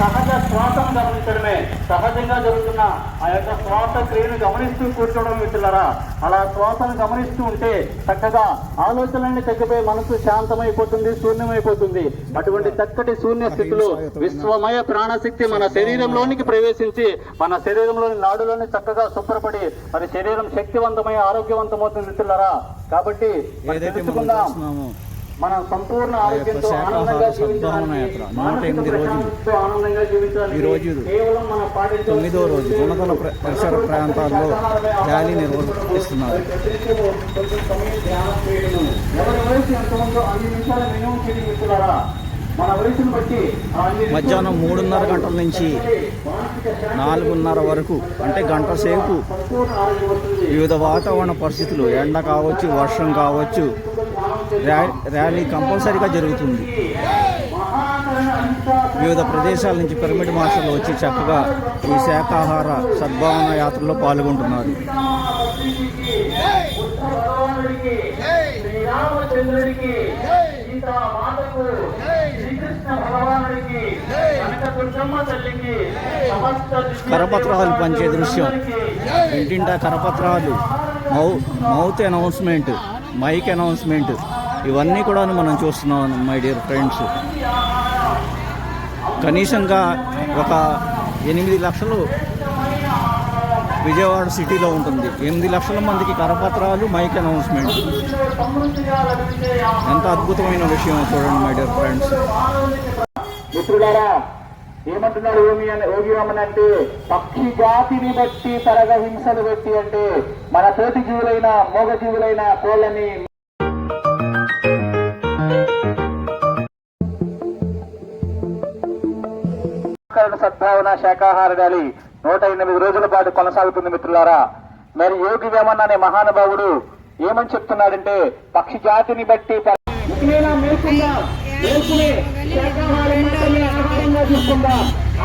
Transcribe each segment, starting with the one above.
సహజ శ్వాసను గమనించడమే. సహజంగా జరుగుతున్న ఆ యొక్క శ్వాస క్రియను గమనిస్తూ కూర్చోవడం మిత్రులరా అలా శ్వాసను గమనిస్తూ ఉంటే చక్కగా ఆలోచనలన్నీ తగ్గిపోయి మనసు శాంతమైపోతుంది శూన్యమైపోతుంది. అటువంటి చక్కటి శూన్య స్థితిలో విశ్వమయ ప్రాణశక్తి మన శరీరంలోనికి ప్రవేశించి మన శరీరంలోని నాడులోని చక్కగా శుభ్రపడి మరి శరీరం శక్తివంతమై ఆరోగ్యవంతమవుతుంది మిత్రులరా. కాబట్టి తెలుసుకుందాం. మనం సంపూర్ణ ఆరోగ్యంతో శాకాహార ఆనందంగా ఈ రోజు పాటించవలసిన తొమ్మిదో రోజు. గుణదల ప్ర- పరిసర ప్రాంతాల్లో ర్యాలీ నిర్వహిస్తున్నారు. మధ్యాహ్నం మూడున్నర గంటల నుంచి నాలుగున్నర వరకు అంటే గంట సేపు. వివిధ వాతావరణ పరిస్థితులు ఎండ కావచ్చు వర్షం కావచ్చు ర్యాలీ కంపల్సరీగా జరుగుతుంది. వివిధ ప్రదేశాల నుంచి పిరమిడ్ మాస్టర్లు వచ్చి చక్కగా ఈ శాకాహార సద్భావన యాత్రలో పాల్గొంటున్నారు. కరపత్రాలు పంచే దృశ్యం. ఇంటింటా కరపత్రాలు. మౌ మౌత్ అనౌన్స్మెంట్. మైక్ అనౌన్స్మెంట్ ఇవన్నీ కూడా మనం చూస్తున్నాం మై డియర్ ఫ్రెండ్స్ కనీసంగా ఒక ఎనిమిది లక్షలు విజయవాడ సిటీలో ఉంటుంది. ఎనిమిది లక్షల మందికి కరపత్రాలు మైక్ అనౌన్స్మెంట్. ఎంత అద్భుతమైన విషయం చూడండి మై డియర్ ఫ్రెండ్స్ మిత్రులారా ఏమంటున్నాడు ఓమి ఓగి అంటే పక్షి జాతిని బట్టి తరగ హింసలు పెట్టి అంటే మన తోటి జీవులైన మోగ జీవులైన కోళ్ళని సద్భావన శాఖాహార ర్యాలీ నూట ఎనిమిది రోజుల పాటు కొనసాగుతుంది మిత్రులారా. మరి యోగి వేమన్ అనే మహానుభావుడు ఏమని చెప్తున్నాడంటే పక్షి జాతిని బట్టి ప- మేల్కొనే ఆలోచించకుండా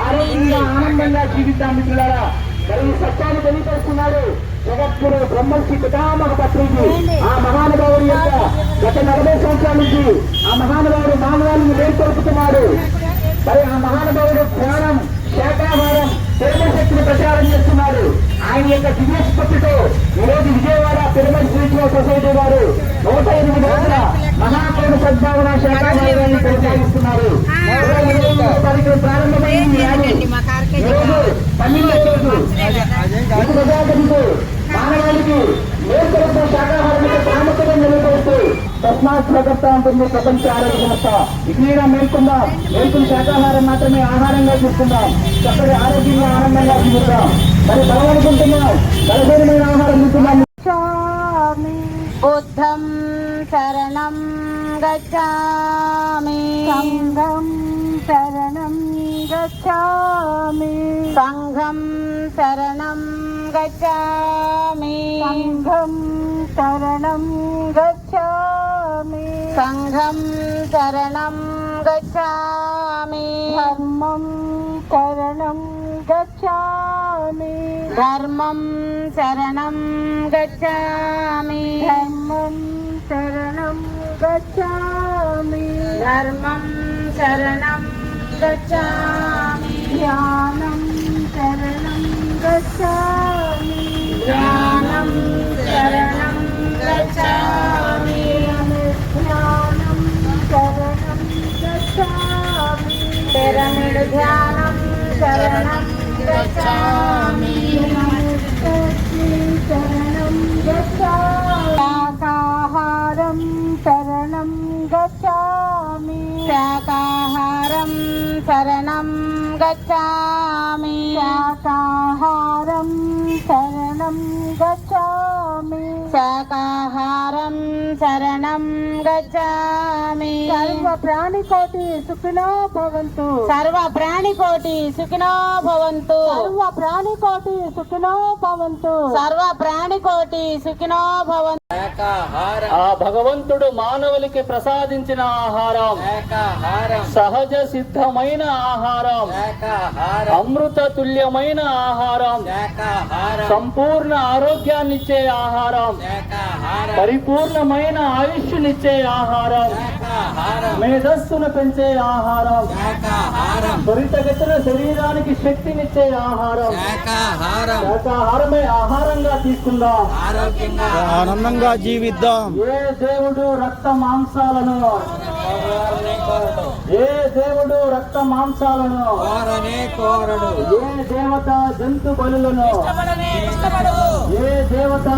ఆరోగ్యంగా ఆనందంగా జీవిద్దాం మిత్రులారా. మరి ఈ సత్యాన్ని తెలియపరుస్తున్నాడు జగద్గురు బ్రహ్మర్షి పితామహ పత్రికి. ఆ మహానుభావుడి యొక్క గత నలభై సంవత్సరాల నుంచి ఆ మహానుభావుడు మానవాళిని మేల్కొల్పుతున్నాడు. మరి ఆ మహానుభావుడు జ్ఞానం శాఖాహారం ప్రేమశక్తిని శక్తిని ప్రచారం చేస్తున్నాడు. ఆయన యొక్క దివ్యస్ఫూర్తితో ఈరోజు విజయవాడ స్పిరిచువల్ సొసైటీ వారు నూట ఎనిమిది రోజుల మహాకరణ సద్భావన శాకాహారాన్ని కొనసాగిస్తున్నారు ప్రారంభమైంది పన్నెండవ రోజు ప్రజాపతితో మానవాళికి ప్రాముఖ్యత నిలబడుతూ ఉంటుంది. ప్రపంచ ఆరోగ్య సంస్థ. ఇకనైనా మేల్కొందాం? మేల్కొని శాకాహారం మాత్రమే ఆహారంగా తీసుకుందాం. చక్కటి ఆరోగ్యంగా ఆనందంగా జీవిద్దాం. మరి బలమనుకుంటున్నాం బలహీనమైన ఆహారం ശരണം ഗച്ഛാമി. സംഘം ശരണം ഗച്ഛാമി. സംഘം ശരണം ഗച്ഛാമി. സംഘം ശരണം ഗച്ഛാമി. സംഘം ശരണം ഗച്ഛാമി. ധർമ്മം ശരണം ഗച്ഛാമി. ധർമ്മം ശരണം ഗച്ഛാമി. गच्छामि धर्मं शरणं गच्छामि ध्यानं शरणं गच्छामि ध्यानं शरणं गच्छामि ध्यानं शरणं गच्छामि पिरमिड् ध्यानं शरणं गच्छामि గచ్చామి. శాకాహారం శరణం గచ్చామి. శాకాహారం శరణం గచ్చామి. శాకాహారం శరణం గచ్చామి. సర్వ ప్రాణికోటి సుఖినో భవంతు. సర్వ ప్రాణికోటి సుఖినో భవంతు. సర్వ ప్రాణికోటి సుఖినో భవంతు. సర్వ ప్రాణికోటి సుఖినో భవంతు ఆ భగవంతుడు మానవులకి ప్రసాదించిన ఆహారం. సహజ సిద్ధమైన ఆహారం. అమృత తుల్యమైన ఆహారం. సంపూర్ణ ఆరోగ్యాన్నిచ్చే ఆహారం. పరిపూర్ణమైన ఆయుష్నిచ్చే ఆహారం. మేధస్సును పెంచే ఆహారం. త్వరితగతిన శరీరానికి శక్తినిచ్చే ఆహారం. శాకాహారమే ఆహారంగా తీసుకుందాం. ఆనందంగా జీవిద్దాం. ఏ దేవుడు రక్త మాంసాలను? ఏ దేవుడు రక్త మాంసాలను? ఏ దేవత జంతు బలులను? ఏ దేవత